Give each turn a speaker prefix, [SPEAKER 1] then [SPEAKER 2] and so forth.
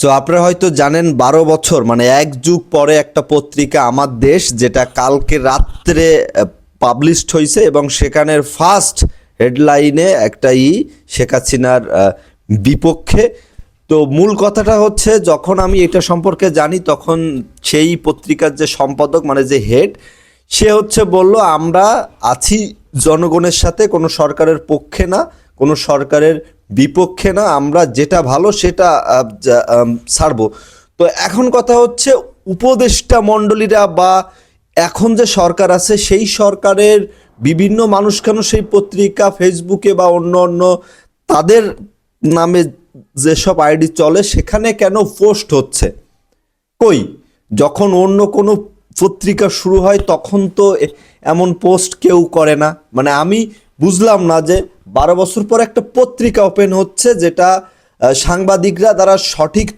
[SPEAKER 1] তো আপনারা হয়তো জানেন বারো বছর মানে এক যুগ পরে একটা পত্রিকা আমার দেশ, যেটা কালকে রাত্রে পাবলিশড হয়েছে এবং সেখানের ফার্স্ট হেডলাইনে একটা ই, শেখ হাসিনার বিপক্ষে। তো মূল কথাটা হচ্ছে, যখন আমি এটা সম্পর্কে জানি, তখন সেই পত্রিকার যে সম্পাদক মানে যে হেড সে হচ্ছে বলল, আমরা আছি জনগণের সাথে, কোনো সরকারের পক্ষে না, কোনো সরকারের বিপক্ষে না আমরা যেটা ভালো সেটা ছাড়বো। তো এখন কথা হচ্ছে উপদেষ্টা মণ্ডলীরা বা এখন যে সরকার আছে, সেই সরকারের বিভিন্ন মানুষ কেন সেই পত্রিকা, ফেসবুকে বা অন্য অন্য তাদের নামে যেসব আইডি চলে, সেখানে কেন পোস্ট হচ্ছে? কই? যখন অন্য কোনো পত্রিকা শুরু হয়, তখন তো এমন পোস্ট কেউ করে না। মানে আমি বুঝলাম না যে বারো বছর পর একটা পত্রিকা ওপেন হচ্ছে যেটা সাংবাদিকরা তারা সঠিক